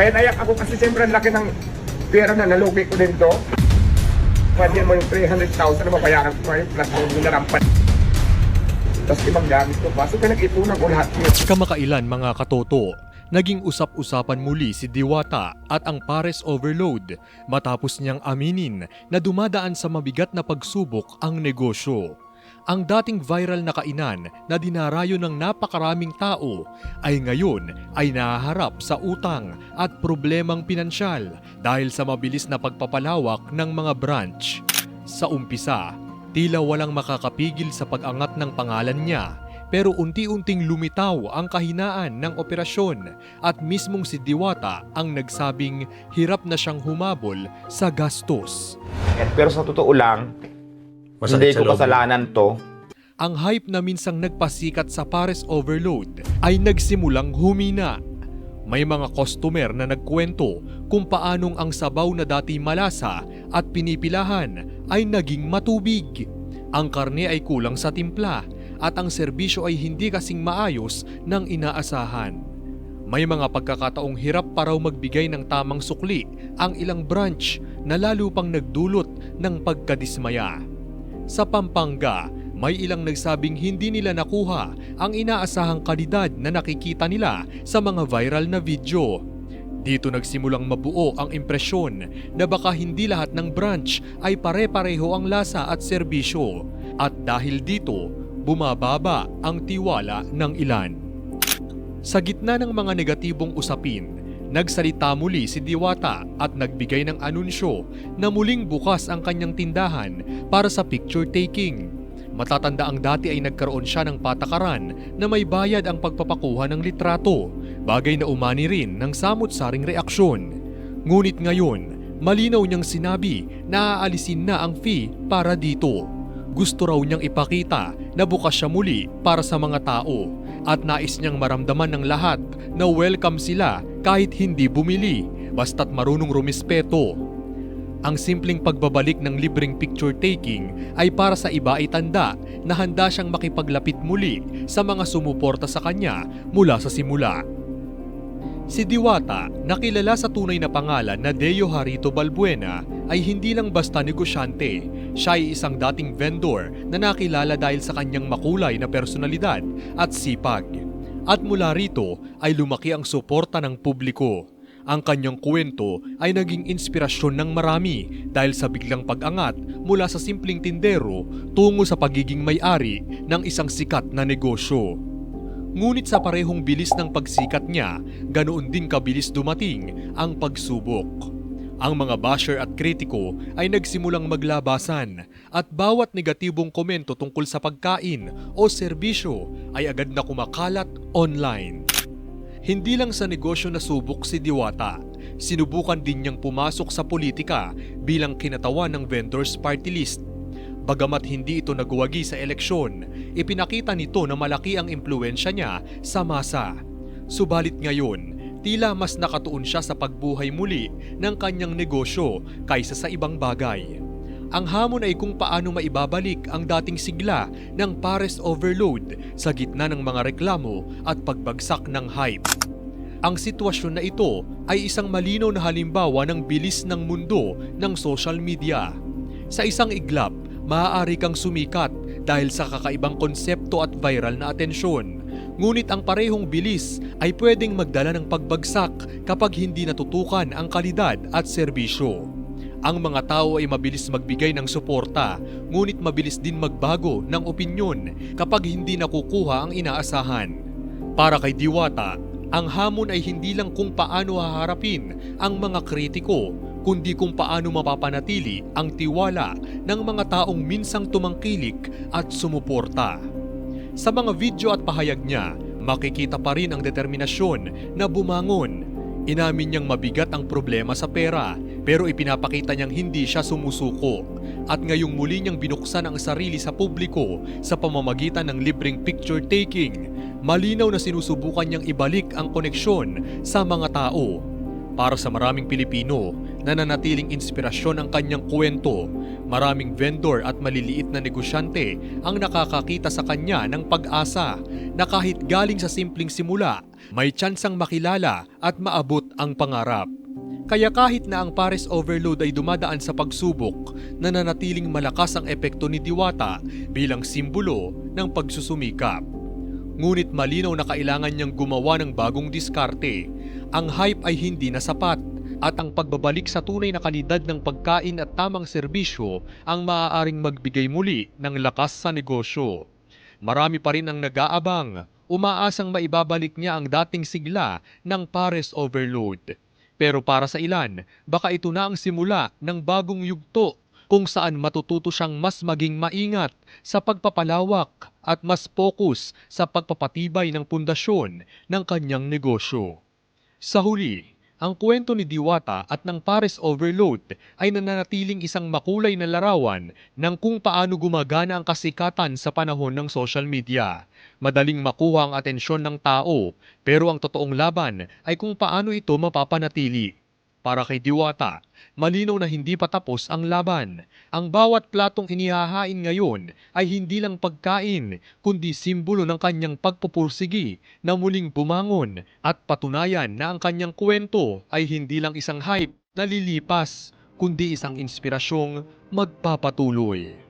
Kaya nayak ako kasi siyempre ang laki ng pera na nalugi ko din to. Pwede mo yung 300,000 na mabayaran ko ngayon plus yung minarampan. Tapos ibang gamit ko pa. So pinag-ipunan ko lahat yun. Kamakailan mga katoto, naging usap-usapan muli si Diwata at ang Pares Overload matapos niyang aminin na dumadaan sa mabigat na pagsubok ang negosyo. Ang dating viral na kainan na dinarayo ng napakaraming tao ay ngayon ay nahaharap sa utang at problemang pinansyal dahil sa mabilis na pagpapalawak ng mga branch. Sa umpisa, tila walang makakapigil sa pag-angat ng pangalan niya pero unti-unting lumitaw ang kahinaan ng operasyon at mismong si Diwata ang nagsabing hirap na siyang humabol sa gastos. Pero sa totoo lang, hindi ko kasalanan to. Ang hype na minsang nagpasikat sa Pares Overload ay nagsimulang humina. May mga customer na nagkwento kung paanong ang sabaw na dati malasa at pinipilahan ay naging matubig. Ang karne ay kulang sa timpla at ang serbisyo ay hindi kasing maayos ng inaasahan. May mga pagkakataong hirap pa raw magbigay ng tamang sukli ang ilang branch na lalo pang nagdulot ng pagkadismaya. Sa Pampanga, may ilang nagsabing hindi nila nakuha ang inaasahang kalidad na nakikita nila sa mga viral na video. Dito nagsimulang mabuo ang impresyon na baka hindi lahat ng branch ay pare-pareho ang lasa at serbisyo at dahil dito bumababa ang tiwala ng ilan. Sa gitna ng mga negatibong usapin, nagsalita muli si Diwata at nagbigay ng anunsyo na muling bukas ang kanyang tindahan para sa picture taking. Matatanda ang dati ay nagkaroon siya ng patakaran na may bayad ang pagpapakuha ng litrato, bagay na umani rin ng samot-saring reaksyon. Ngunit ngayon, malinaw niyang sinabi na aalisin na ang fee para dito. Gusto raw niyang ipakita na bukas siya muli para sa mga tao at nais niyang maramdaman ng lahat na welcome sila kahit hindi bumili basta't marunong rumispeto. Ang simpleng pagbabalik ng libreng picture taking ay para sa iba ay tanda na handa siyang makipaglapit muli sa mga sumuporta sa kanya mula sa simula. Si Diwata, nakilala sa tunay na pangalan na Deo Harito Balbuena, ay hindi lang basta negosyante. Siya ay isang dating vendor na nakilala dahil sa kanyang makulay na personalidad at sipag. At mula rito ay lumaki ang suporta ng publiko. Ang kanyang kwento ay naging inspirasyon ng marami dahil sa biglang pag-angat mula sa simpleng tindero tungo sa pagiging may-ari ng isang sikat na negosyo. Ngunit sa parehong bilis ng pagsikat niya, ganoon din kabilis dumating ang pagsubok. Ang mga basher at kritiko ay nagsimulang maglabasan at bawat negatibong komento tungkol sa pagkain o serbisyo ay agad na kumakalat online. Hindi lang sa negosyo nasubok si Diwata, sinubukan din niyang pumasok sa politika bilang kinatawan ng vendors party list Bagamat hindi ito nagwagi sa eleksyon, ipinakita nito na malaki ang impluensya niya sa masa. Subalit ngayon, tila mas nakatuon siya sa pagbuhay muli ng kanyang negosyo kaysa sa ibang bagay. Ang hamon ay kung paano maibabalik ang dating sigla ng Pares Overload sa gitna ng mga reklamo at pagbagsak ng hype. Ang sitwasyon na ito ay isang malinaw na halimbawa ng bilis ng mundo ng social media. Sa isang iglap, maaari kang sumikat dahil sa kakaibang konsepto at viral na atensyon. Ngunit ang parehong bilis ay pwedeng magdala ng pagbagsak kapag hindi natutukan ang kalidad at serbisyo. Ang mga tao ay mabilis magbigay ng suporta, ngunit mabilis din magbago ng opinyon kapag hindi nakukuha ang inaasahan. Para kay Diwata, ang hamon ay hindi lang kung paano haharapin ang mga kritiko, kundi kung paano mapapanatili ang tiwala ng mga taong minsang tumangkilik at sumuporta. Sa mga video at pahayag niya, makikita pa rin ang determinasyon na bumangon. Inamin niyang mabigat ang problema sa pera pero ipinapakita niyang hindi siya sumusuko at ngayong muli niyang binuksan ang sarili sa publiko sa pamamagitan ng libreng picture taking. Malinaw na sinusubukan niyang ibalik ang koneksyon sa mga tao Para sa maraming Pilipino, nananatiling inspirasyon ang kanyang kwento. Maraming vendor at maliliit na negosyante ang nakakakita sa kanya ng pag-asa na kahit galing sa simpleng simula, may tsansang makilala at maabot ang pangarap. Kaya kahit na ang Paris Overload ay dumadaan sa pagsubok, nananatiling malakas ang epekto ni Diwata bilang simbolo ng pagsusumikap. Ngunit malinaw na kailangan niyang gumawa ng bagong diskarte. Ang hype ay hindi na sapat at ang pagbabalik sa tunay na kalidad ng pagkain at tamang serbisyo ang maaaring magbigay muli ng lakas sa negosyo. Marami pa rin ang nag-aabang, umaasang maibabalik niya ang dating sigla ng Pares Overload. Pero para sa ilan, baka ito na ang simula ng bagong yugto kung saan matututo siyang mas maging maingat sa pagpapalawak at mas focus sa pagpapatibay ng pundasyon ng kanyang negosyo. Sa huli, ang kwento ni Diwata at ng Pares Overload ay nananatiling isang makulay na larawan ng kung paano gumagana ang kasikatan sa panahon ng social media. Madaling makuha ang atensyon ng tao, pero ang totoong laban ay kung paano ito mapapanatili. Para kay Diwata, malinaw na hindi pa tapos ang laban. Ang bawat platong inihahain ngayon ay hindi lang pagkain, kundi simbolo ng kanyang pagpupursigi na muling bumangon at patunayan na ang kanyang kwento ay hindi lang isang hype na lilipas, kundi isang inspirasyong magpapatuloy.